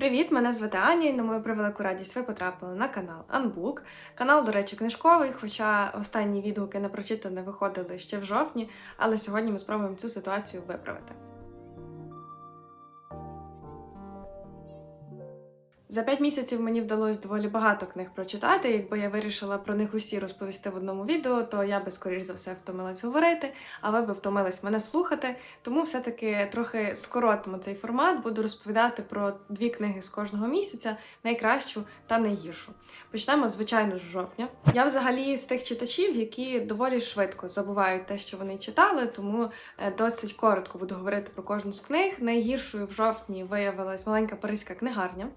Привіт, мене звати Аня, і на мою превелику радість ви потрапили на канал Unbook. Канал, до речі, книжковий, хоча останні відгуки на прочитане виходили ще в жовтні, але сьогодні ми спробуємо цю ситуацію виправити. За п'ять місяців мені вдалося доволі багато книг прочитати. Якби я вирішила про них усі розповісти в одному відео, то я би скоріш за все втомилась говорити, а ви би втомились мене слухати. Тому все-таки трохи скоротимо цей формат. Буду розповідати про дві книги з кожного місяця, найкращу та найгіршу. Почнемо, звичайно, з жовтня. Я взагалі з тих читачів, які доволі швидко забувають те, що вони читали, тому е, досить коротко буду говорити про кожну з книг. Найгіршою в жовтні виявилась маленька паризька книгарня.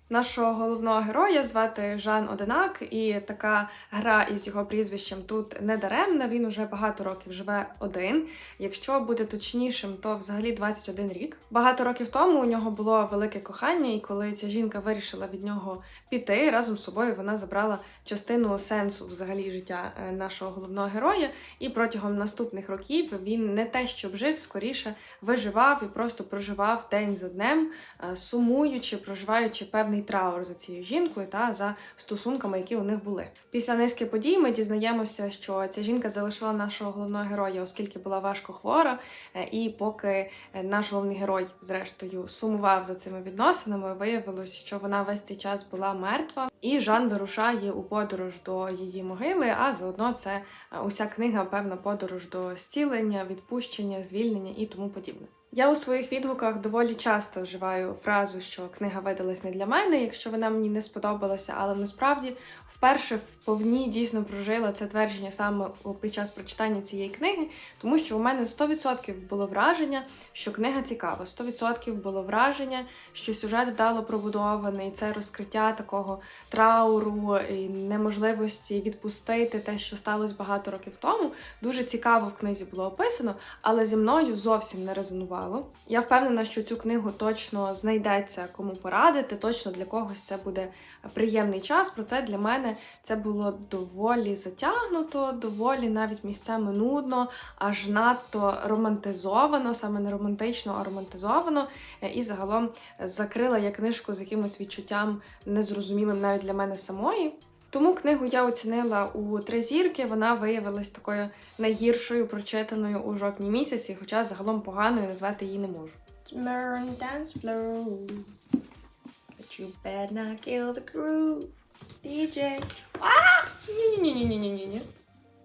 Нашого головного героя звати Жан Одинак, і така гра із його прізвищем тут не даремна. Він уже багато років живе один. Якщо бути точнішим, то взагалі 21 рік. Багато років тому у нього було велике кохання, і коли ця жінка вирішила від нього піти, разом з собою вона забрала частину сенсу взагалі життя е, нашого головного героя. І протягом наступних років він не те, щоб жив, скоріше виживав і просто проживав день за днем, е, сумуючи, проживаючи певний траур за цією жінкою та за стосунками, які у них були. Після низки подій ми дізнаємося, що ця жінка залишила нашого головного героя, оскільки була важко хвора. Е, І поки е, наш головний герой, зрештою, сумував за цими відносинами, виявилось, що вона весь цей час була мертва. І Жан вирушає у подорож до її могили. А заодно це е, уся книга, певна подорож до зцілення, відпущення, звільнення і тому подібне. Я у своїх відгуках доволі часто вживаю фразу, що книга видалась не для мене, якщо вона мені не сподобалася, але насправді вперше вповні дійсно прожила це твердження саме під час прочитання цієї книги, тому що у мене 100% було враження, що книга цікава, 100% було враження, що сюжет вдало пробудований, це розкриття такого трауру і неможливості відпустити те, що сталося багато років тому. Дуже цікаво в книзі було описано, але зі мною зовсім не резонувало. Я впевнена, що цю книгу точно знайдеться кому порадити, точно для когось це буде приємний час. Проте для мене це було доволі затягнуто, доволі навіть місцями нудно, аж надто романтизовано, саме не романтично, а романтизовано. Е, І загалом закрила я книжку з якимось відчуттям незрозумілим навіть для мене самої. Тому книгу я оцінила у три зірки. Вона виявилась такою найгіршою прочитаною у жовтні місяці, хоча загалом поганою назвати її не можу. Dance floor. But you better not kill the groove, DJ. Ні-ні-ні-ні-ні-ні-ні.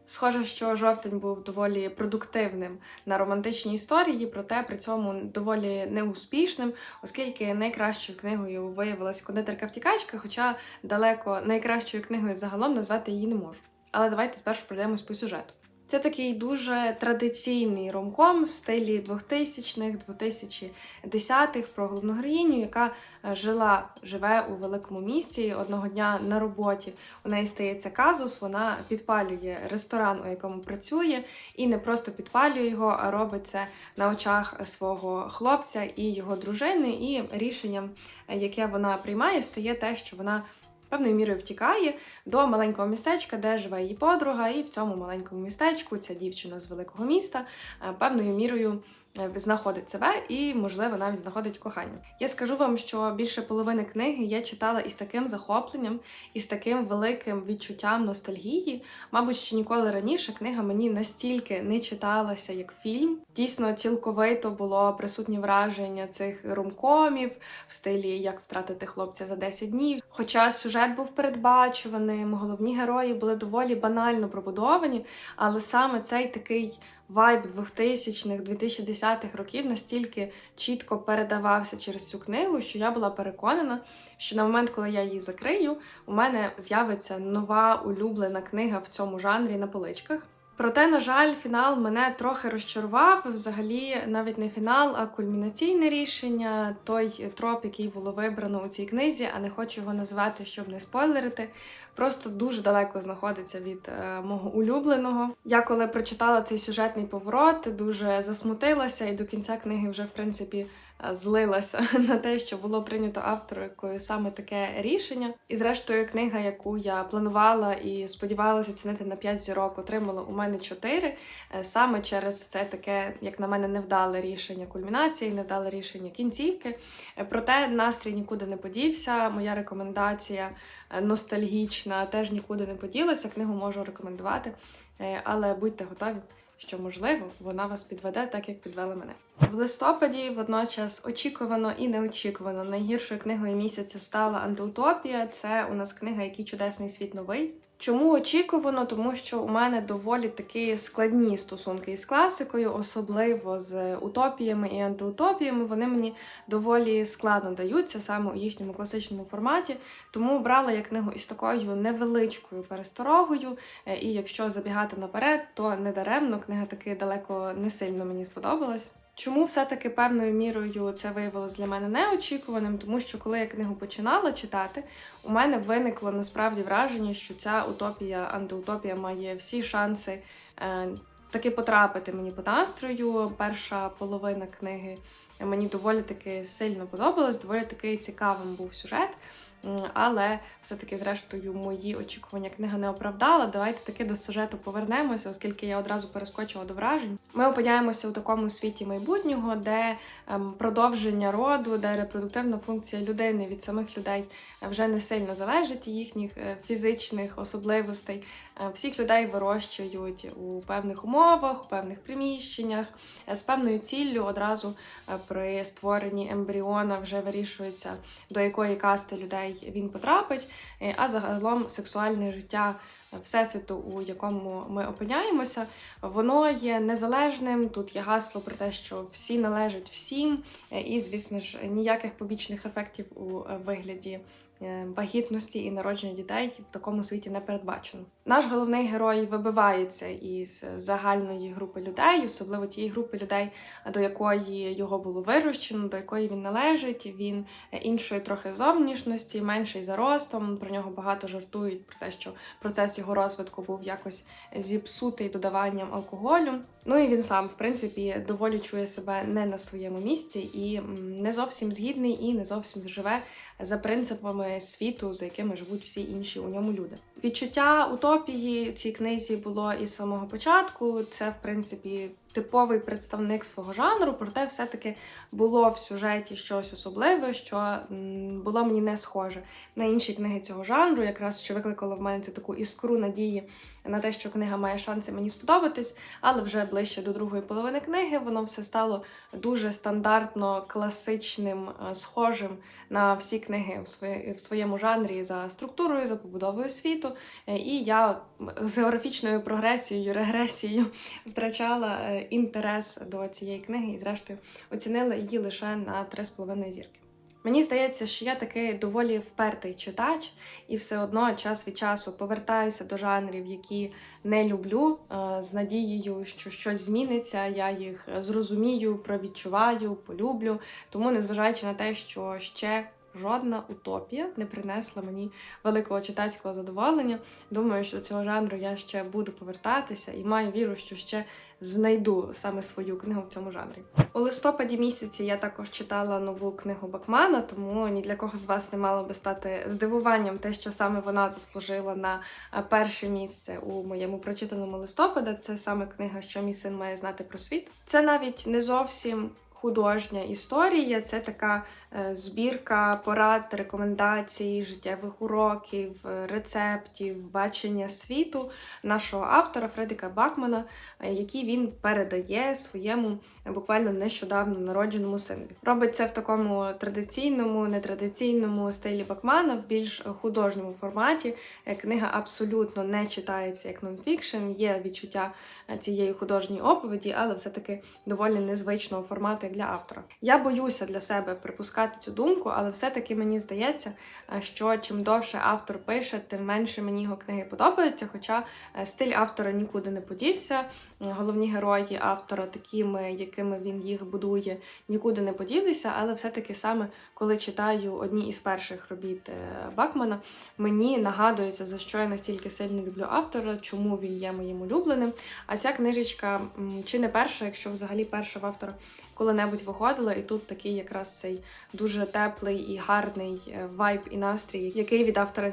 Схоже, що жовтень був доволі продуктивним на романтичній історії, проте при цьому доволі неуспішним, оскільки найкращою книгою виявилась кондитерка втікачка, хоча далеко найкращою книгою загалом назвати її не можу. Але давайте спершу пройдемось по сюжету. Це такий дуже традиційний ромком в стилі 2000-х, 2010-х про головну героїню, яка е, жила, живе у великому місті. Одного дня на роботі у неї стається казус. Вона підпалює ресторан, у якому працює, і не просто підпалює його, а робить це на очах свого хлопця і його дружини. І рішенням, е, яке вона приймає, стає те, що вона. Певною мірою втікає до маленького містечка, де живе її подруга, і в цьому маленькому містечку ця дівчина з великого міста е, певною мірою знаходить себе і, можливо, навіть знаходить кохання. Я скажу вам, що більше половини книги я читала із таким захопленням, із таким великим відчуттям ностальгії. Мабуть, ще ніколи раніше книга мені настільки не читалася, як фільм. Дійсно, цілковито було присутнє враження цих ромкомів в стилі як втратити хлопця за 10 днів. Хоча сюжет був передбачуваним, головні герої були доволі банально пробудовані, але саме цей такий вайб 2000-х, 2010-х років настільки чітко передавався через цю книгу, що я була переконана, що на момент, коли я її закрию, у мене з'явиться нова улюблена книга в цьому жанрі на поличках. Проте, на жаль, фінал мене трохи розчарував. Взагалі, навіть не фінал, а кульмінаційне рішення, той троп, який було вибрано у цій книзі, а не хочу його назвати, щоб не спойлерити. Просто дуже далеко знаходиться від е, мого улюбленого. Я коли прочитала цей сюжетний поворот, дуже засмутилася, і до кінця книги вже в принципі злилася на те, що було прийнято авторкою саме таке рішення. І зрештою, книга, яку я планувала і сподівалася оцінити на 5 зірок, отримала у мене 4, е, саме через це таке, як на мене, невдале рішення кульмінації, невдале рішення кінцівки. Е, Проте настрій нікуди не подівся. Моя рекомендація е, ностальгічна теж нікуди не поділася. Книгу можу рекомендувати, але будьте готові, що можливо вона вас підведе так, як підвела мене. В листопаді водночас очікувано і неочікувано найгіршою книгою місяця стала Антиутопія. Це у нас книга Який чудесний світ новий. Чому очікувано? Тому що у мене доволі такі складні стосунки із класикою, особливо з утопіями і антиутопіями. Вони мені доволі складно даються саме у їхньому класичному форматі. Тому брала я книгу із такою невеличкою пересторогою. Е, І якщо забігати наперед, то не даремно книга таки далеко не сильно мені сподобалась. Чому все-таки певною мірою це виявилось для мене неочікуваним? Тому що коли я книгу починала читати, у мене виникло насправді враження, що ця утопія, антиутопія має всі шанси е, таки потрапити мені по настрою. Перша половина книги мені доволі таки сильно подобалась, доволі таки цікавим був сюжет. Але все-таки, зрештою, мої очікування книга не оправдала. Давайте таки до сюжету повернемося, оскільки я одразу перескочила до вражень. Ми опиняємося у такому світі майбутнього, де ем, продовження роду, де репродуктивна функція людини від самих людей е, вже не сильно залежить їхніх е, фізичних особливостей. Е, Всіх людей вирощують у певних умовах, у певних приміщеннях, з певною ціллю одразу при створенні ембріона вже вирішується, до якої касти людей він потрапить. Е, А загалом сексуальне життя всесвіту, у якому ми опиняємося, воно є незалежним. Тут є гасло про те, що всі належать всім, е, і, звісно ж, ніяких побічних ефектів у е, вигляді. Е, Вагітності і народження дітей в такому світі не передбачено. Наш головний герой вибивається із загальної групи людей, особливо тієї групи людей, до якої його було вирощено, до якої він належить. Він іншої трохи зовнішності, менший за ростом. Про нього багато жартують про те, що процес його розвитку був якось зіпсутий додаванням алкоголю. Ну і він сам, в принципі, доволі чує себе не на своєму місці і не зовсім згідний, і не зовсім живе за принципами світу, за якими живуть всі інші у ньому люди. Відчуття утопії в цій книзі було із самого початку. Це, в принципі, типовий представник свого жанру, проте все-таки було в сюжеті щось особливе, що було мені не схоже на інші книги цього жанру, якраз що викликало в мене цю таку іскру надії на те, що книга має шанси мені сподобатись, але вже ближче до другої половини книги воно все стало дуже стандартно класичним, е, схожим на всі книги в, своєму жанрі за структурою, за побудовою світу. Е, І я з географічною прогресією, регресією втрачала е, інтерес до цієї книги і, зрештою, оцінила її лише на 3,5 зірки. Мені здається, що я такий доволі впертий читач, і все одно час від часу повертаюся до жанрів, які не люблю, е, з надією, що щось зміниться, я їх зрозумію, провідчуваю, полюблю. Тому, незважаючи на те, що ще жодна утопія не принесла мені великого читацького задоволення, думаю, що до цього жанру я ще буду повертатися і маю віру, що ще знайду саме свою книгу в цьому жанрі. У листопаді місяці я також читала нову книгу Бакмана, тому ні для кого з вас не мало би стати здивуванням те, що саме вона заслужила на е, перше місце у моєму прочитаному листопада. Це саме книга, що мій син має знати про світ. Це навіть не зовсім. Художня історія це така збірка порад, рекомендацій, життєвих уроків, е, рецептів, бачення світу нашого автора Фредика Бакмана, е, які він передає своєму е, буквально нещодавно народженому синові. Робить це в такому традиційному, нетрадиційному стилі Бакмана, в більш художньому форматі. Е, Книга абсолютно не читається як нонфікшн, є відчуття е, цієї художньої оповіді, але все-таки доволі незвичного формату як для автора. Я боюся для себе припускати цю думку, але все-таки мені здається, е, що чим довше автор пише, тим менше мені його книги подобаються. Хоча е, стиль автора нікуди не подівся. Е, Головні герої автора, такими, якими він їх будує, нікуди не поділися, але все-таки саме коли читаю одні із перших робіт Бакмана, мені нагадується, за що я настільки сильно люблю автора, чому він є моїм улюбленим. А ця книжечка чи не перша, якщо взагалі перша в автора коли-небудь виходила, і тут такий якраз цей дуже теплий і гарний е, вайб і настрій, який від автора.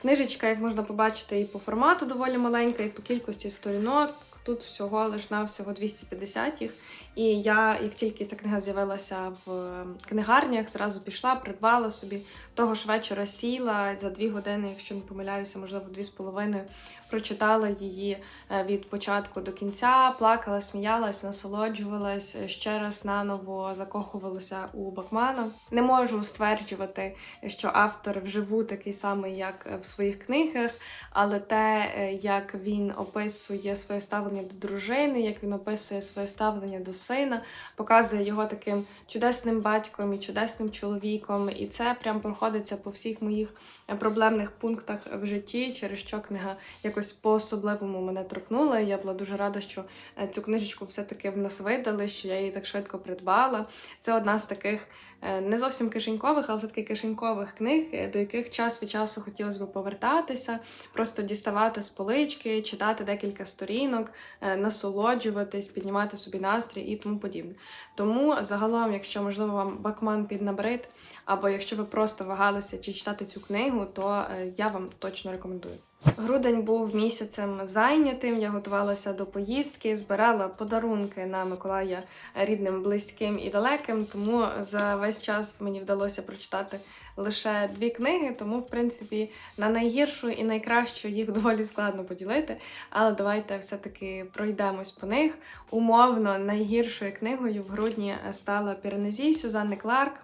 Книжечка, як можна побачити, і по формату доволі маленька, і по кількості сторінок. Тут всього лиш на всього 250 їх. І я, як тільки ця книга з'явилася в книгарнях, зразу пішла, придбала собі. Того ж вечора сіла за дві години, якщо не помиляюся, можливо, дві з половиною. Прочитала її е, від початку до кінця, плакала, сміялась, насолоджувалась, е, ще раз наново закохувалася у Бакмана. Не можу стверджувати, що автор вживу такий самий, як в своїх книгах, але те, е, як він описує своє ставлення до дружини, як він описує своє ставлення до сина, показує його таким чудесним батьком і чудесним чоловіком. І це прям проходиться по всіх моїх е, проблемних пунктах в житті, через що книга якось по-особливому мене торкнула. Я була дуже рада, що е, цю книжечку все-таки в нас видали, що я її так швидко придбала. Це одна з таких не зовсім кишенькових, але все-таки кишенькових книг, е, до яких час від часу хотілося б повертатися, просто діставати з полички, читати декілька сторінок, е, насолоджуватись, піднімати собі настрій і тому подібне. Тому загалом, якщо можливо вам Бакман піднабрид, або якщо ви просто вагалися чи читати цю книгу, то е, я вам точно рекомендую. Грудень був місяцем зайнятим. Я готувалася до поїздки, збирала подарунки на Миколая рідним, близьким і далеким. Тому за весь час мені вдалося прочитати лише дві книги. Тому, в принципі, на найгіршу і найкращу їх доволі складно поділити. Але давайте все-таки пройдемось по них. Умовно, найгіршою книгою в грудні стала Піранезі Сюзанни Кларк.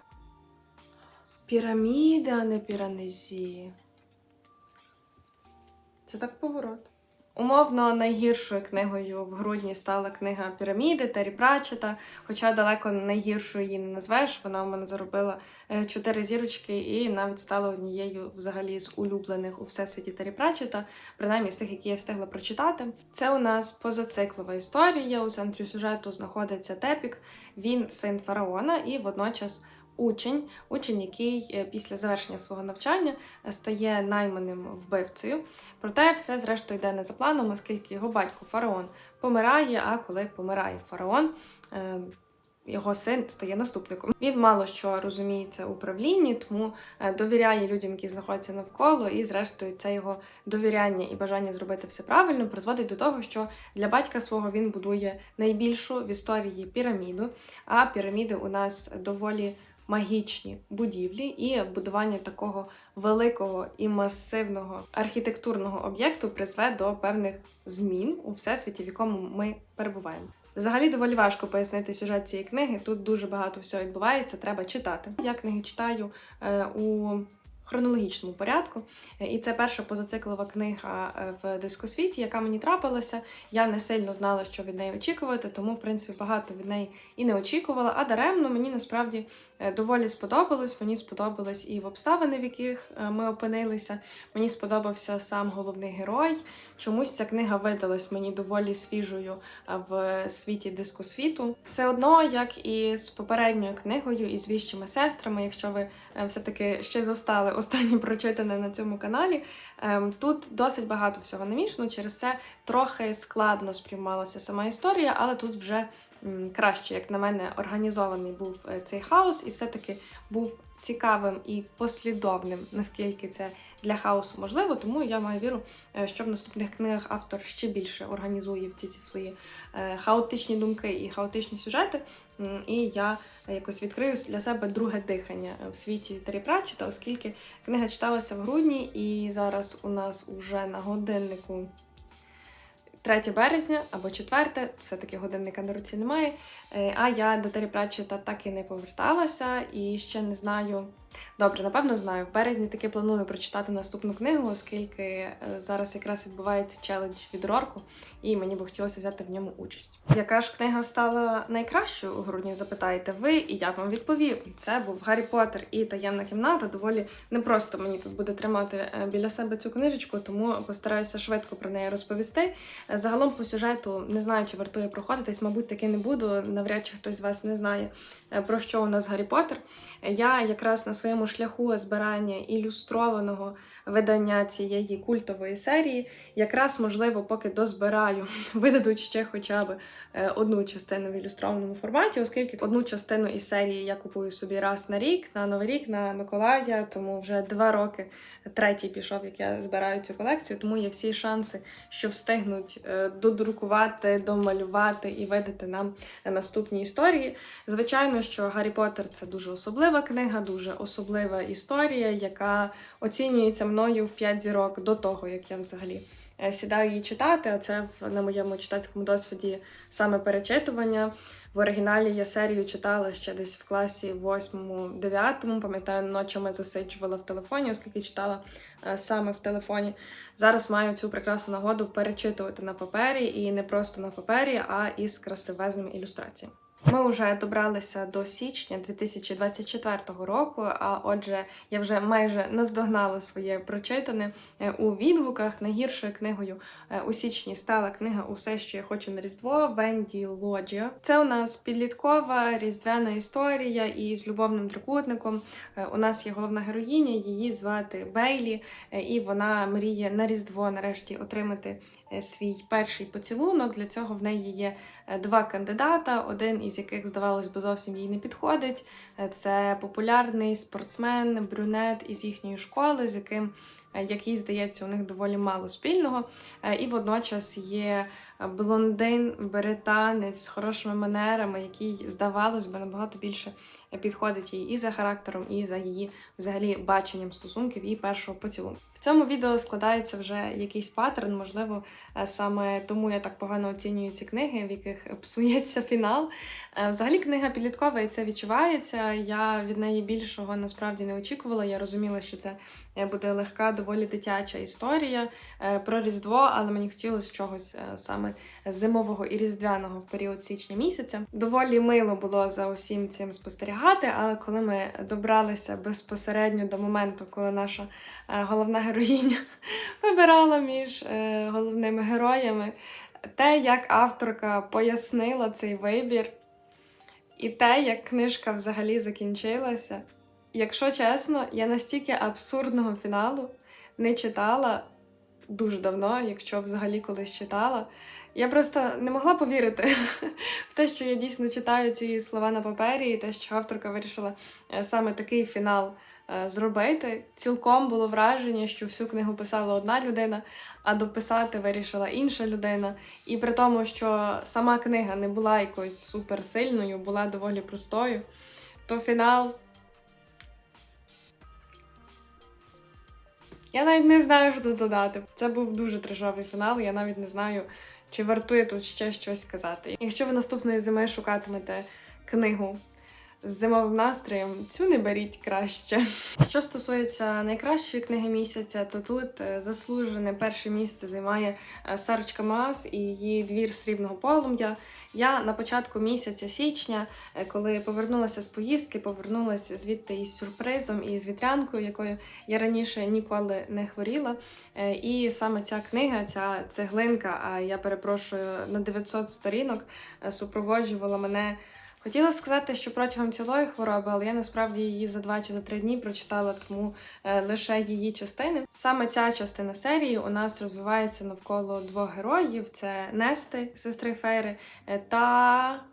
Піраміди, а не піранезі. Це так поворот. Умовно найгіршою книгою в грудні стала книга Піраміди Террі Пратчета, хоча далеко найгіршою її не назвеш. Вона у мене заробила е, чотири зірочки і навіть стала однією взагалі з улюблених у всесвіті Террі Пратчета, принаймні з тих, які я встигла прочитати. Це у нас позациклова історія. У центрі сюжету знаходиться Тепік. Він син фараона і водночас учень, учень, який е, після завершення свого навчання е, стає найманим вбивцею. Проте все зрештою йде не за планом, оскільки його батько фараон помирає. А коли помирає фараон, е, його син стає наступником. Він мало що розуміється у правлінні, тому довіряє людям, які знаходяться навколо, і, зрештою, це його довіряння і бажання зробити все правильно призводить до того, що для батька свого він будує найбільшу в історії піраміду. А піраміди у нас доволі магічні будівлі і будування такого великого і масивного архітектурного об'єкту призве до певних змін у всесвіті, в якому ми перебуваємо. Взагалі доволі важко пояснити сюжет цієї книги. Тут дуже багато всього відбувається, треба читати. Я книги читаю е, у хронологічному порядку. Е, І це перша позациклова книга е, в дискосвіті, яка мені трапилася. Я не сильно знала, що від неї очікувати, тому, в принципі, багато від неї і не очікувала. А даремно мені насправді е, доволі сподобалось. Мені сподобалось і в обставини, в яких ми опинилися. Мені сподобався сам головний герой. Чомусь ця книга видалась мені доволі свіжою в світі дискосвіту. Все одно, як і з попередньою книгою, і з віщими сестрами, якщо ви все-таки ще застали останнє прочитане на цьому каналі, ем, тут досить багато всього намішано. Через це трохи складно сприймалася сама історія, але тут вже краще, як на мене, організований був е, цей хаос, і все-таки був цікавим і послідовним, наскільки це для хаосу можливо. Тому я маю віру, е, що в наступних книгах автор ще більше організує в ці, свої е, хаотичні думки і хаотичні сюжети. І я якось відкрию для себе друге дихання в світі Террі Пратчета, оскільки книга читалася в грудні, і зараз у нас уже на годиннику 3 березня або 4, все-таки годинника на руці немає. Е, А я до Теріпрачета так і не поверталася, і ще не знаю. Добре, напевно, знаю. В березні таки планую прочитати наступну книгу, оскільки е, зараз якраз відбувається челендж від Рорку, і мені би хотілося взяти в ньому участь. Яка ж книга стала найкращою у грудні? Запитаєте ви, і я вам відповім. Це був Гаррі Поттер і таємна кімната. Доволі непросто мені тут буде тримати е, біля себе цю книжечку, тому постараюся швидко про неї розповісти. Е, Загалом по сюжету не знаю, чи вартує проходитись, мабуть, таки не буду. Навряд чи хтось з вас не знає, про що у нас Гаррі Поттер. Я якраз на своєму шляху збирання ілюстрованого видання цієї культової серії. Якраз, можливо, поки дозбираю, видадуть ще хоча б е, одну частину в ілюстрованому форматі, оскільки одну частину із серії я купую собі раз на рік, на Новий рік, на Миколая, тому вже два роки третій пішов, як я збираю цю колекцію, тому є всі шанси, що встигнуть е, додрукувати, домалювати і видати нам наступні історії. Звичайно, що Гаррі Поттер це дуже особлива книга, дуже особлива історія, яка оцінюється мною в 5 зірок до того, як я взагалі е, сідаю її читати. А це в- на моєму читацькому досвіді саме перечитування. В оригіналі я серію читала ще десь в класі 8-9, пам'ятаю, ночами засиджувала в телефоні, оскільки читала е, саме в телефоні. Зараз маю цю прекрасну нагоду перечитувати на папері, і не просто на папері, а із красивезними ілюстраціями. Ми вже добралися до січня 2024 року. А отже, я вже майже наздогнала своє прочитане Е, у відгуках. Найгіршою книгою е, у січні стала книга Усе, що я хочу на Різдво Венді Лоджіо. Це у нас підліткова різдвяна історія із любовним трикутником. Е, У нас є головна героїня, її звати Бейлі, і вона мріє на Різдво нарешті отримати свій перший поцілунок. Для цього в неї є е, два кандидата, один із яких, здавалось би, зовсім їй не підходить. Е, Це популярний спортсмен, брюнет із їхньої школи, з яким е, який, здається, у них доволі мало спільного. Е, І водночас є е, блондин, британець з хорошими манерами, який, здавалось би, набагато більше е, підходить їй і за характером, і за її взагалі баченням стосунків і першого поцілунку. Цьому відео складається вже якийсь паттерн, можливо, е, саме тому я так погано оцінюю ці книги, в яких псується фінал. Е, Взагалі книга підліткова і це відчувається. Я від неї більшого насправді не очікувала. Я розуміла, що це буде легка, доволі дитяча історія е, про Різдво, але мені хотілося чогось е, саме зимового і різдвяного в період січня місяця. Доволі мило було за усім цим спостерігати, але коли ми добралися безпосередньо до моменту, коли наша е, головна героїня вибирала між е, головними героями, те, як авторка пояснила цей вибір, і те, як книжка взагалі закінчилася. Якщо чесно, я настільки абсурдного фіналу не читала дуже давно, якщо взагалі колись читала. Я просто не могла повірити в те, що я дійсно читаю ці слова на папері, і те, що авторка вирішила е, саме такий фінал е, зробити. Цілком було враження, що всю книгу писала одна людина, а дописати вирішила інша людина. І при тому, що сама книга не була якоюсь суперсильною, була доволі простою, то фінал. Я навіть не знаю, що тут додати. Це був дуже трешовий фінал. Я навіть не знаю, чи вартує тут ще щось сказати. Якщо ви наступної зими шукатимете книгу з зимовим настроєм, цю не беріть краще. Що стосується найкращої книги місяця, то тут е, заслужене перше місце займає е, Сарочка Маас і її двір срібного полум'я. Я на початку місяця січня, е, коли повернулася з поїздки, повернулася звідти із сюрпризом і з вітрянкою, якою я раніше ніколи не хворіла. І саме ця книга, ця цеглинка, а я перепрошую на 900 сторінок, супроводжувала мене. Хотіла сказати, що протягом цілої хвороби, але я насправді її за два чи за три дні прочитала, тому е, лише її частини. Саме ця частина серії у нас розвивається навколо двох героїв: це Нести, сестри Фейри, е, та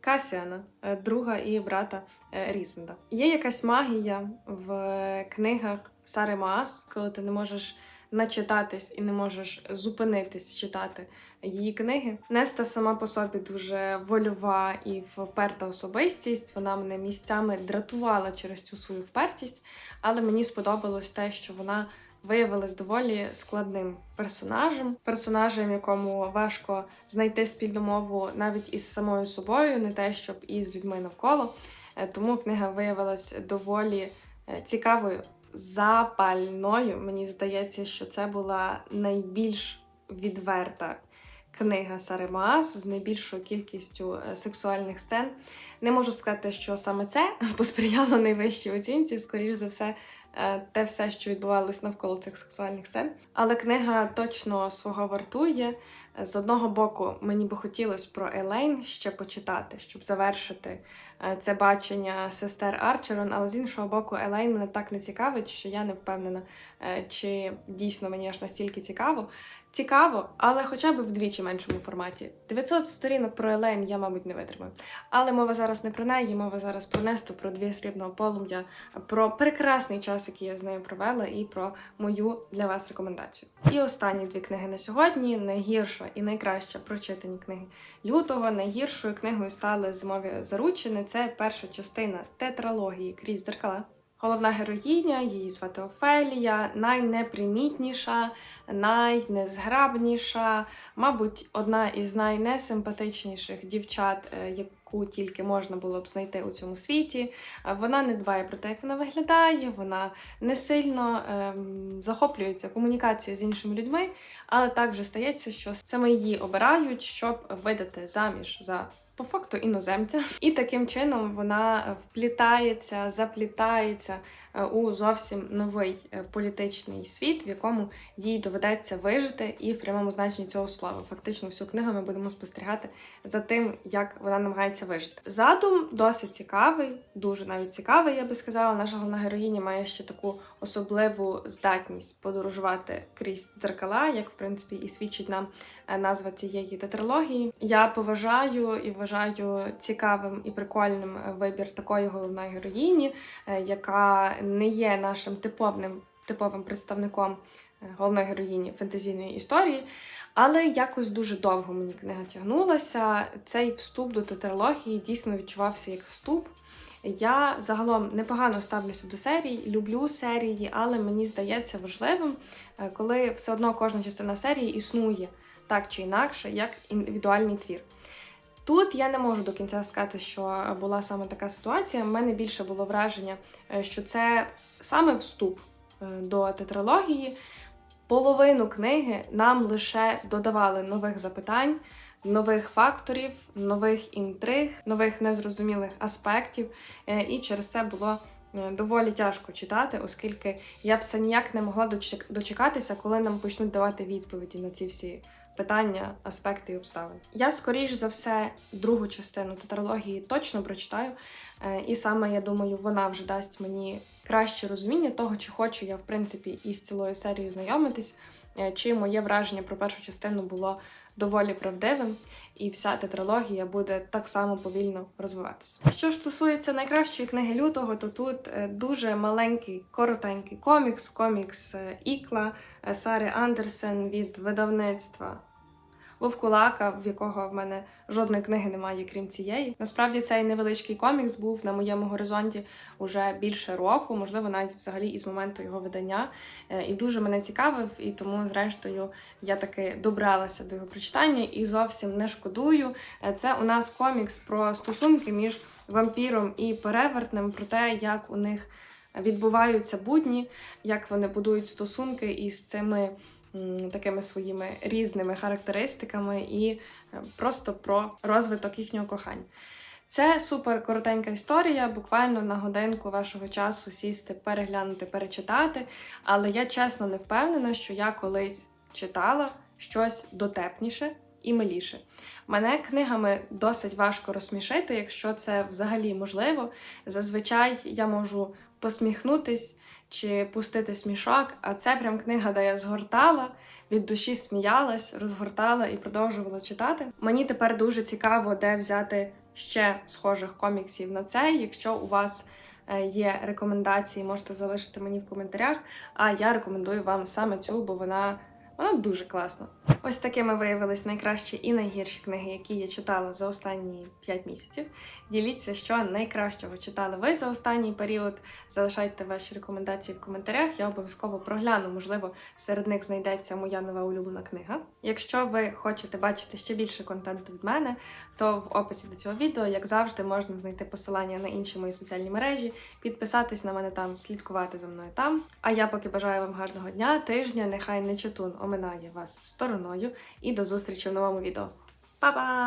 Касіана, е, друга і брата Різенда. Є якась магія в книгах Сари Маас, коли ти не можеш начитатись і не можеш зупинитись читати її книги. Неста сама по собі дуже вольова і вперта особистість. Вона мене місцями дратувала через цю свою впертість, але мені сподобалось те, що вона виявилась доволі складним персонажем, персонажем, якому важко знайти спільну мову навіть із самою собою, не те, щоб і з людьми навколо. Е, Тому книга виявилась доволі е, цікавою, запальною. Мені здається, що це була найбільш відверта книга Сари Маас з найбільшою кількістю е, сексуальних сцен. Не можу сказати, що саме це посприяло найвищій оцінці, скоріш за все. е, Те все, що відбувалось навколо цих сексуальних сцен. Але книга точно свого вартує. З одного боку, мені би хотілося про Елейн ще почитати, щоб завершити це бачення сестер Арчерон, але з іншого боку, Елейн мене так не цікавить, що я не впевнена, е, чи дійсно мені аж настільки цікаво. Цікаво, але хоча б вдвічі меншому форматі. 900 сторінок про Елейн я, мабуть, не витримаю. Але мова зараз не про неї, мова зараз про Несту, про дві срібного полум'я, про прекрасний час, який я з нею провела, і про мою для вас рекомендацію. І останні дві книги на сьогодні: найгірша і найкраща прочитані книги лютого. Найгіршою книгою стали зимові заручини. Це перша частина тетралогії крізь дзеркала. Головна героїня, її звати Офелія, найнепримітніша, найнезграбніша, мабуть, одна із найнесимпатичніших дівчат, е, яку тільки можна було б знайти у цьому світі. Е, Вона не дбає про те, як вона виглядає, вона не сильно ем, захоплюється комунікацією з іншими людьми, але так вже стається, що саме її обирають, щоб видати заміж за. По факту іноземця, і таким чином вона вплітається, заплітається е, у зовсім новий е, політичний світ, в якому їй доведеться вижити, і в прямому значенні цього слова. Фактично, всю книгу ми будемо спостерігати за тим, як вона намагається вижити. Задум досить цікавий, дуже навіть цікавий, я би сказала. Наша головна героїня має ще таку особливу здатність подорожувати крізь дзеркала, як в принципі і свідчить нам е, назва цієї тетралогії. Я поважаю і вважаю цікавим і прикольним е, вибір такої головної героїні, е, яка не є нашим типовним типовим представником е, головної героїні фентезійної історії. Але якось дуже довго мені книга тягнулася. Цей вступ до тетралогії дійсно відчувався як вступ. Я загалом непогано ставлюся до серій, люблю серії, але мені здається важливим, е, коли все одно кожна частина серії існує так чи інакше, як індивідуальний твір. Тут я не можу до кінця сказати, що була саме така ситуація. У мене більше було враження, е, що це саме вступ е, до тетралогії. Половину книги нам лише додавали нових запитань, нових факторів, нових інтриг, нових незрозумілих аспектів. Е, І через це було доволі тяжко читати, оскільки я все ніяк не могла дочекатися, коли нам почнуть давати відповіді на ці всі питання, аспекти і обставини. Я, скоріш за все, другу частину тетралогії точно прочитаю, Е, і саме я думаю, вона вже дасть мені краще розуміння того, чи хочу я, в принципі, із цілою серією знайомитись, е, чи моє враження про першу частину було доволі правдивим, і вся тетралогія буде так само повільно розвиватися. Що ж стосується найкращої книги лютого, то тут е, дуже маленький, коротенький комікс, комікс е, Ікла е, Сари Андерсен від видавництва. Вовкулака, в якого в мене жодної книги немає, крім цієї. Насправді цей невеличкий комікс був на моєму горизонті уже більше року, можливо, навіть взагалі із моменту його видання. Е, І дуже мене цікавив, і тому, зрештою, я таки добралася до його прочитання і зовсім не шкодую. Е, Це у нас комікс про стосунки між вампіром і перевертнем, про те, як у них відбуваються будні, як вони будують стосунки із цими такими своїми різними характеристиками і е, просто про розвиток їхнього кохання. Це супер коротенька історія, буквально на годинку вашого часу сісти, переглянути, перечитати. Але я чесно не впевнена, що я колись читала щось дотепніше і миліше. Мене книгами досить важко розсмішити, якщо це взагалі можливо. Зазвичай я можу посміхнутись чи пустити смішок, а це прям книга, де я згортала, від душі сміялась, розгортала і продовжувала читати. Мені тепер дуже цікаво, де взяти ще схожих коміксів на це. Якщо у вас е, є рекомендації, можете залишити мені в коментарях. А я рекомендую вам саме цю, бо вона. Вона дуже класна. Ось такими виявились найкращі і найгірші книги, які я читала за останні 5 місяців. Діліться, що найкращого читали ви за останній період. Залишайте ваші рекомендації в коментарях. Я обов'язково прогляну. Можливо, серед них знайдеться моя нова улюблена книга. Якщо ви хочете бачити ще більше контенту від мене, то в описі до цього відео, як завжди, можна знайти посилання на інші мої соціальні мережі, підписатись на мене там, слідкувати за мною там. А я поки бажаю вам гарного дня, тижня. Нехай не читун оминає вас стороною. І до зустрічі в новому відео. Па-па!